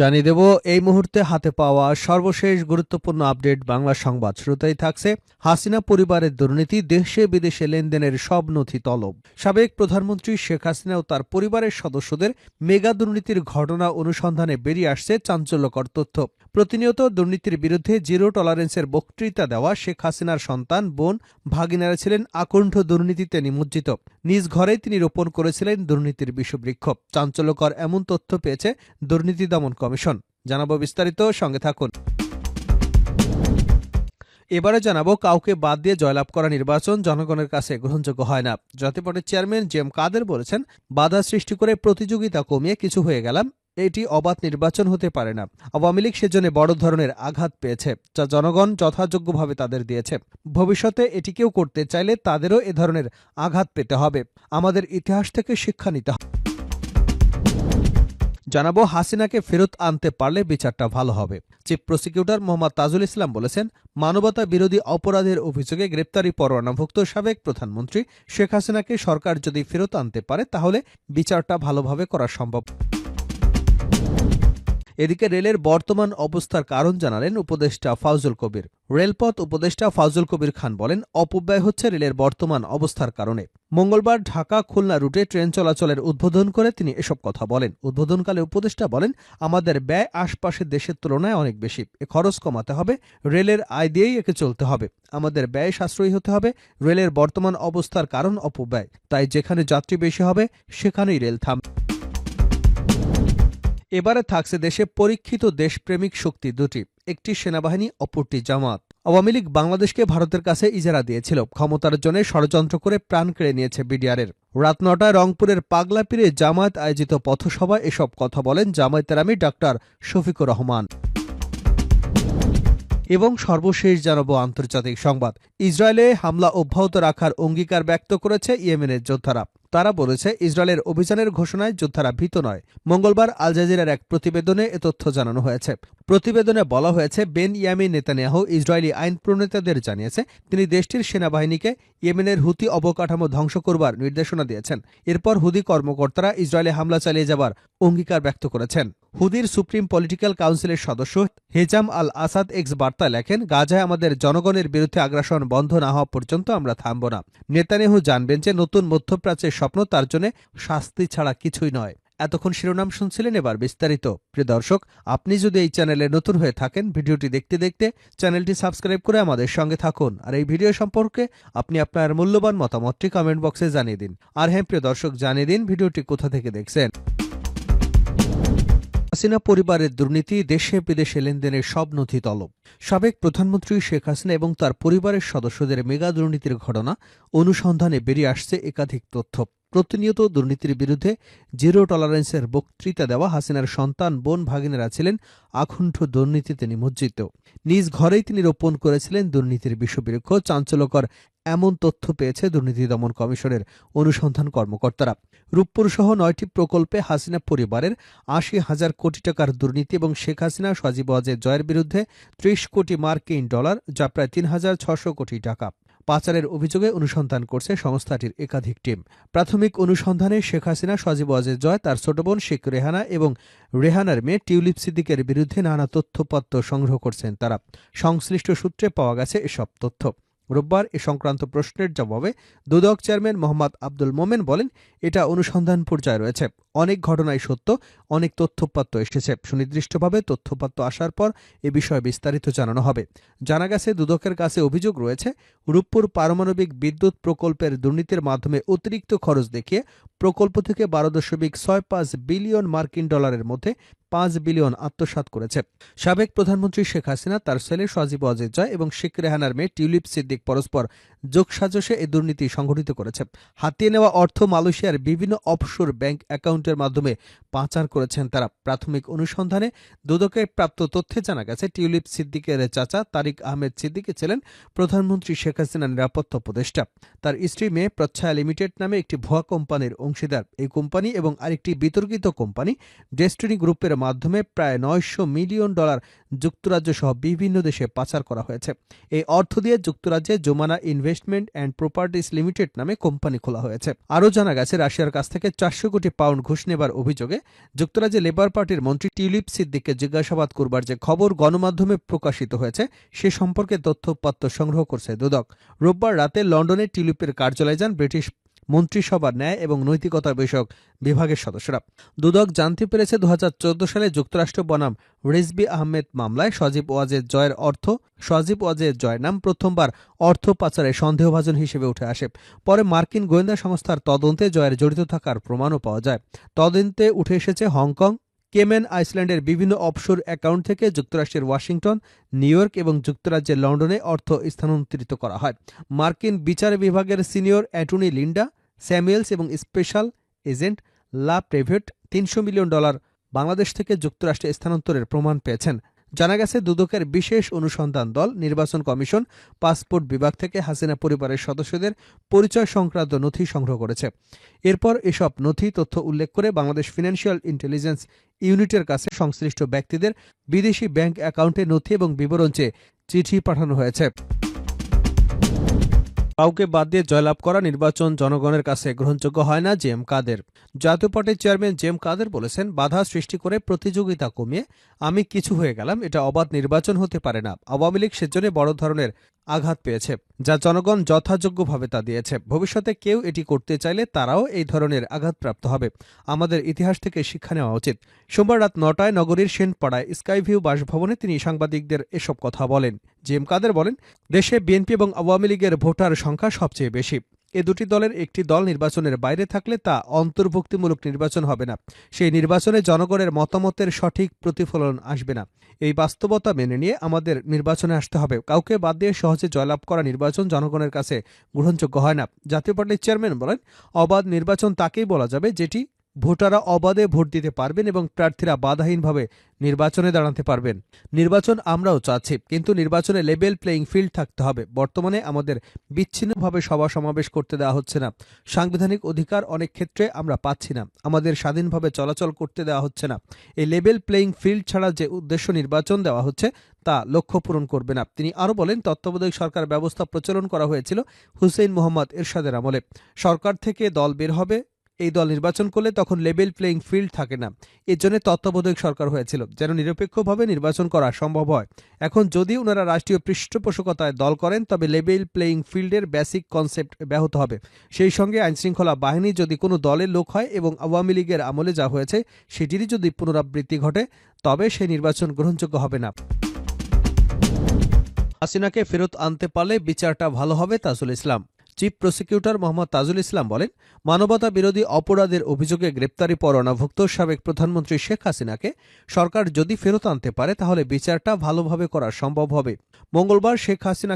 জানিয়ে দেব, এই মুহূর্তে হাতে পাওয়া সর্বশেষ গুরুত্বপূর্ণ আপডেট বাংলা সংবাদ শ্রোতাই থাকছে হাসিনা পরিবারের দুর্নীতি, দেশে বিদেশে লেনদেনের সব নথি তলব। সাবেক প্রধানমন্ত্রী শেখ হাসিনা ও তার পরিবারের সদস্যদের মেগা দুর্নীতির ঘটনা অনুসন্ধানে বেরিয়ে আসছে চাঞ্চল্যকর তথ্য। প্রতিনিয়ত দুর্নীতির বিরুদ্ধে জিরো টলারেন্সের বক্তৃতা দেওয়া শেখ হাসিনার সন্তান, বোন ভাগিনারা ছিলেন আকণ্ঠ দুর্নীতিতে নিমজ্জিত। নিজ ঘরেই তিনি রোপণ করেছিলেন দুর্নীতির বিষবৃক্ষ। চাঞ্চল্যকর এমন তথ্য পেয়েছে দুর্নীতি দমন কমিশন। জানাব বিস্তারিত, সঙ্গে থাকুন। এবারে জানাব, কাউকে বাদ দিয়ে জয়লাভ করা নির্বাচন জনগণের কাছে গ্রহণযোগ্য হয় না। জাতীয় চেয়ারম্যান জেম কাদের বলেছেন, বাধা সৃষ্টি করে প্রতিযোগিতা কমিয়ে কিছু হয়ে গেলাম। এটি অবাধ নির্বাচন হতে পারে না। আওয়ামী লীগ সেজন্য বড় ধরনের আঘাত পেয়েছে, যা জনগণ যথাযোগ্যভাবে তাদের দিয়েছে। ভবিষ্যতে এটি কেউ করতে চাইলে তাদেরও এ ধরনের আঘাত পেতে হবে। আমাদের ইতিহাস থেকে শিক্ষা নিতে হবে জানাব, হাসিনাকে ফেরত আনতে পারলে বিচারটা ভালো হবে। চিফ প্রসিকিউটর মোহাম্মদ তাজুল ইসলাম বলেছেন, মানবতা বিরোধী অপরাধের অভিযোগে গ্রেপ্তারি পরোয়ানাভুক্ত সাবেক প্রধানমন্ত্রী শেখ হাসিনাকে সরকার যদি ফেরত আনতে পারে, তাহলে বিচারটা ভালোভাবে করা সম্ভব। এদিকে রেলের বর্তমান অবস্থার কারণ জানালেন উপদেষ্টা ফাউজুল কবির। রেলপথ উপদেষ্টা ফাউজুল কবির খান বলেন, অপব্যয় হচ্ছে রেলের বর্তমান অবস্থার কারণে। মঙ্গলবার ঢাকা খুলনা রুটে ট্রেন চলাচলের উদ্বোধন করে তিনি এসব কথা বলেন। উদ্বোধনকালে উপদেষ্টা বলেন, আমাদের ব্যয় আশপাশের দেশের তুলনায় অনেক বেশি। এ খরচ কমাতে হবে, রেলের আয় দিয়েই একে চলতে হবে। আমাদের ব্যয় সাশ্রয়ী হতে হবে, রেলের বর্তমান অবস্থার কারণ অপব্যয়। তাই যেখানে যাত্রী বেশি হবে, সেখানেই রেল থামবে এবারে থাকছে দেশে পরীক্ষিত দেশপ্রেমিক শক্তি দুটি, একটি সেনাবাহিনী, অপরটি জামাত। আওয়ামী লীগ বাংলাদেশকে ভারতের কাছে ইজারা দিয়েছিল। ক্ষমতার জন্য ষড়যন্ত্র করে প্রাণ কেড়ে নিয়েছে বিডিআরের। রাত নটায় রংপুরের পাগলাপীরে জামায়াত আয়োজিত পথসভায় এসব কথা বলেন জামায়াতের আমি ডাক্তার শফিকুর রহমান। এবং সর্বশেষ জানাব আন্তর্জাতিক সংবাদ। ইসরায়েলে হামলা অব্যাহত রাখার অঙ্গীকার ব্যক্ত করেছে ইয়েমেনের যোদ্ধারা। তারা বলেছে, ইসরায়েলের অভিযানের ঘোষণায় যোদ্ধারা ভীত নয়। মঙ্গলবার আল জাজিরার এক প্রতিবেদনে এ তথ্য জানানো হয়েছে। প্রতিবেদনে বলা হয়েছে বেন ইয়ামিন নেতানিয়াহু ইসরায়েলি আইন প্রণেতাদের জানিয়েছে, তিনি দেশটির সেনাবাহিনীকে ইয়েমেনের হুতি অবকাঠামো ধ্বংস করবার নির্দেশনা দিয়েছেন। এরপর হুদি কর্মকর্তারা ইসরায়েলে হামলা চালিয়ে যাবার অঙ্গীকার ব্যক্ত করেছেন। হুদির সুপ্রিম পলিটিক্যাল কাউন্সিলের সদস্য হেজাম আল আসাদ এক্স বার্তা লেখেন, গাজায় আমাদের জনগণের বিরুদ্ধে আগ্রাসন বন্ধ না হওয়া পর্যন্ত আমরা থামব না। নেতানিয়াহু জানবেন যে, নতুন মধ্যপ্রাচ্যের স্বপ্ন তার জন্য শাস্তি ছাড়া কিছুই নয়। এতক্ষণ শিরোনাম শুনছিলেন এবার বিস্তারিত। প্রিয় দর্শক, আপনি যদি এই চ্যানেলে নতুন হয়ে থাকেন, ভিডিওটি দেখতে দেখতে চ্যানেলটি সাবস্ক্রাইব করে আমাদের সঙ্গে থাকুন। আর এই ভিডিও সম্পর্কে আপনি আপনার মূল্যবান মতামতটি কমেন্ট বক্সে জানিয়ে দিন। আর হ্যাঁ প্রিয় দর্শক, জানিয়ে দিন ভিডিওটি কোথা থেকে দেখছেন। হাসিনা পরিবারের দুর্নীতি, দেশে বিদেশে লেনদেনের সব নথি তলব। সাবেক প্রধানমন্ত্রী শেখ হাসিনা এবং তার পরিবারের সদস্যদের মেগা দুর্নীতির ঘটনা অনুসন্ধানে বেরিয়ে আসছে একাধিক তথ্য। প্রতিনিয়ত দুর্নীতির বিরুদ্ধে জিরো টলারেন্সের বক্তৃতা দেওয়া হাসিনার সন্তান, বোন ভাগিনেরা ছিলেন আকুণ্ঠ দুর্নীতিতে নিমজ্জিত। নিজ ঘরেই তিনি রোপণ করেছিলেন দুর্নীতির বিশ্ববৃক্ষ চাঞ্চল্যকর এমন তথ্য পেয়েছে দুর্নীতি দমন কমিশনের অনুসন্ধান কর্মকর্তারা। রূপপুর সহ নয়টি প্রকল্পে হাসিনা পরিবারের আশি হাজার কোটি টাকার দুর্নীতি এবং শেখ হাসিনা, সজীব ওয়াজের জয়ের বিরুদ্ধে ত্রিশ কোটি মার্কিন ডলার, যা প্রায় তিন হাজার ছশো কোটি টাকা। পাচারের অভিযোগে অনুসন্ধান করছে সংস্থাটির একাধিক টিম। প্রাথমিক অনুসন্ধানে শেখ হাসিনা, সজীব ওয়াজের জয়, তার ছোট বোন শেখ রেহানা এবং রেহানার মেয়ে টিউলিপ সিদ্দিকের বিরুদ্ধে নানা তথ্যপত্র সংগ্রহ করছেন তারা। সংশ্লিষ্ট সূত্রে পাওয়া গেছে এসব তথ্য। রোববার এ সংক্রান্ত প্রশ্নের জবাবে দুদক চেয়ারম্যান মোহাম্মদ আব্দুল মোমেন বলেন, এটা অনুসন্ধান পর্যায়ে রয়েছে। অনেক ঘটনাই সত্য, অনেক তথ্যপাত্র এসেছে। সুনির্দিষ্টভাবে তথ্যপাত্র আসার পর এ বিষয়ে বিস্তারিত জানানো হবে। জানা গেছে, দুদকের কাছে অভিযোগ রয়েছে রূপপুর পারমাণবিক বিদ্যুৎ প্রকল্পের দুর্নীতির মাধ্যমে অতিরিক্ত খরচ দেখিয়ে প্রকল্প থেকে বারো দশমিক ছয় পাঁচ বিলিয়ন মার্কিন ডলারের মধ্যে পাঁচ বিলিয়ন আত্মসাত করেছে। সাবেক প্রধানমন্ত্রী শেখ হাসিনা, তার ছেলে সজীব অজিত জয় এবং শেখ রেহানার মেয়ে টিউলিপ সিদ্দিক পরস্পর যোগসাজশে এই দুর্নীতি সংঘটিত করেছে। হাতিয়ে নেওয়া অর্থ মালয়েশিয়ার বিভিন্ন অফশোর ব্যাংক অ্যাকাউন্টের মাধ্যমে পাচার করেছেন তারা। প্রাথমিক অনুসন্ধানে দুদকে প্রাপ্ত তথ্যে জানা গেছে, টিউলিপ সিদ্দিকের চাচা তারিক আহমেদ সিদ্দিকে ছিলেন প্রধানমন্ত্রী শেখ হাসিনার নিরাপত্তা উপদেষ্টা। তার স্ত্রী মেয়ে প্রচ্ছায়া লিমিটেড নামে একটি ভুয়া কোম্পানির অংশীদার। এই কোম্পানি এবং আরেকটি বিতর্কিত কোম্পানি, ডেস্টিনি গ্রুপের মাধ্যমে প্রায় নয়শো মিলিয়ন ডলার যুক্তরাজ্য সহ বিভিন্ন দেশে পাচার করা হয়েছে। এই অর্থ দিয়ে যুক্তরাজ্যে Jomana investment and properties limited নামে কোম্পানি খোলা হয়েছে। আরও জানা গেছে, রাশিয়ার কাছ থেকে চারশো কোটি পাউন্ড ঘুষ নেবার অভিযোগে যুক্তরাজ্যে লেবার পার্টির মন্ত্রী টিউলিপ সিদ্দিককে জিজ্ঞাসাবাদ করবার যে খবর গণমাধ্যমে প্রকাশিত হয়েছে, সে সম্পর্কে তথ্যপাত্র সংগ্রহ করছে দুদক। রোববার রাতে লন্ডনে টিউলিপের কার্যালয়ে যান ব্রিটিশ মন্ত্রিসভার ন্যায় এবং নৈতিকতা বিষয়ক বিভাগের সদস্যরা। দুদক জানতে পেরেছে দু হাজার চোদ্দ সালে যুক্তরাষ্ট্র বনাম রিজবি আহমেদ মামলায় সজীব ওয়াজের জয়ের অর্থ, সজীব ওয়াজের জয়ের নাম প্রথমবার অর্থ পাচারে সন্দেহভাজন হিসেবে উঠে আসে। পরে মার্কিন গোয়েন্দা সংস্থার তদন্তে জয়ের জড়িত থাকার প্রমাণও পাওয়া যায়। তদন্তে উঠে এসেছে হংকং কেমেন আইসল্যান্ডের বিভিন্ন অপশোর অ্যাকাউন্ট থেকে যুক্তরাষ্ট্রের ওয়াশিংটন, নিউ ইয়র্ক এবং যুক্তরাজ্যের লন্ডনে অর্থ স্থানান্তরিত করা হয়। মার্কিন বিচার বিভাগের সিনিয়র অ্যাটর্নি লিন্ডা, স্যামুয়েলস এবং স্পেশাল এজেন্ট লা প্রেভেট তিনশো মিলিয়ন ডলার বাংলাদেশ থেকে যুক্তরাষ্ট্রে স্থানান্তরের প্রমাণ পেয়েছেন। জানা গেছে, দুদকের বিশেষ অনুসন্ধান দল, নির্বাচন কমিশন, পাসপোর্ট বিভাগ থেকে হাসিনা পরিবারের সদস্যদের পরিচয় সংক্রান্ত নথি সংগ্রহ করেছে। এরপর এসব নথি তথ্য উল্লেখ করে বাংলাদেশ ফিনান্সিয়াল ইন্টেলিজেন্স ইউনিটের কাছে সংশ্লিষ্ট ব্যক্তিদের বিদেশি ব্যাংক অ্যাকাউন্টে নথি এবং বিবরণ চেয়ে চিঠি পাঠানো হয়েছে। কাউকে বাদ দিয়ে জয়লাভ করা নির্বাচন জনগণের কাছে গ্রহণযোগ্য হয় না জেম কাদের। জাতীয় পার্টির চেয়ারম্যান জেম কাদের বলেছেন, বাধা সৃষ্টি করে প্রতিযোগিতা কমিয়ে আমি কিছু হয়ে গেলাম, এটা অবাধ নির্বাচন হতে পারে না। আওয়ামী লীগ সেজন্য বড় ধরনের আঘাত পেয়েছে, যা জনগণ যথাযোগ্যভাবে তা দিয়েছে। ভবিষ্যতে কেউ এটি করতে চাইলে তারাও এই ধরনের আঘাতপ্রাপ্ত হবে। আমাদের ইতিহাস থেকে শিক্ষা নেওয়া উচিত। সোমবার রাত নটায় নগরীর সেনপাড়ায় স্কাইভিউ বাসভবনে তিনি সাংবাদিকদের এসব কথা বলেন। জিএম কাদের বলেন, দেশে বিএনপি এবং আওয়ামী লীগের ভোটার সংখ্যা সবচেয়ে বেশি। এ দুটি দলের একটি দল নির্বাচনের বাইরে থাকলে তা অন্তর্ভুক্তিমূলক নির্বাচন হবে না। সেই নির্বাচনে জনগণের মতামতের সঠিক প্রতিফলন আসবে না। এই বাস্তবতা মেনে নিয়ে আমাদের নির্বাচনে আসতে হবে। কাউকে বাদ দিয়ে সহজে জয়লাভ করা নির্বাচন জনগণের কাছে গ্রহণযোগ্য হয় না। জাতীয় পার্টির চেয়ারম্যান বলেন, অবাধ নির্বাচন তাকেই বলা যাবে যেটি ভোটাররা অবাধে ভোট দিতে পারবেন এবং প্রার্থীরা বাধাহীনভাবে নির্বাচনে দাঁড়াতে পারবেন। নির্বাচন আমরাও চাচ্ছি, কিন্তু নির্বাচনে লেভেল প্লেয়িং ফিল্ড থাকতে হবে। বর্তমানে আমাদের বিচ্ছিন্নভাবে সভা সমাবেশ করতে দেওয়া হচ্ছে না। সাংবিধানিক অধিকার অনেক ক্ষেত্রে আমরা পাচ্ছি না। আমাদের স্বাধীনভাবে চলাচল করতে দেওয়া হচ্ছে না। এই লেভেল প্লেয়িং ফিল্ড ছাড়া যে উদ্দেশ্য নির্বাচন দেওয়া হচ্ছে, তা লক্ষ্য পূরণ করবে না। তিনি আরও বলেন, তত্ত্বাবধায়ক সরকার ব্যবস্থা প্রচলন করা হয়েছিল হুসেইন মোহাম্মদ এরশাদের আমলে। সরকার থেকে দল বের হবে এই দল নির্বাচন করলে তখন লেভেল প্লেয়িং ফিল্ড থাকে না। এর জন্য তত্ত্বাবধায়ক সরকার হয়েছিল, যেন নিরপেক্ষভাবে নির্বাচন করা সম্ভব হয়। এখন যদি ওনারা রাষ্ট্রীয় পৃষ্ঠপোষকতায় দল করেন, তবে লেভেল প্লেয়িং ফিল্ডের বেসিক কনসেপ্ট ব্যাহত হবে। সেই সঙ্গে আইনশৃঙ্খলা বাহিনী যদি কোনো দলের লোক হয় এবং আওয়ামী লীগের আমলে যা হয়েছে, সেটিরই যদি পুনরাবৃত্তি ঘটে, তবে সেই নির্বাচন গ্রহণযোগ্য হবে না। হাসিনাকে ফেরত আনতে পারলে বিচারটা ভালো হবে তাজুল ইসলাম। চিফ প্রসিকিউটর মোহাম্মদ তাজুল ইসলাম বলেন, মানবতা বিরোধী অপরাধের অভিযোগে গ্রেপ্তারি পরোয়ানাভুক্ত সাবেক প্রধানমন্ত্রী শেখ হাসিনাকে সরকার যদি ফেরত আনতে পারে, তাহলে বিচারটা ভালোভাবে করা সম্ভব হবে। মঙ্গলবার শেখ হাসিনা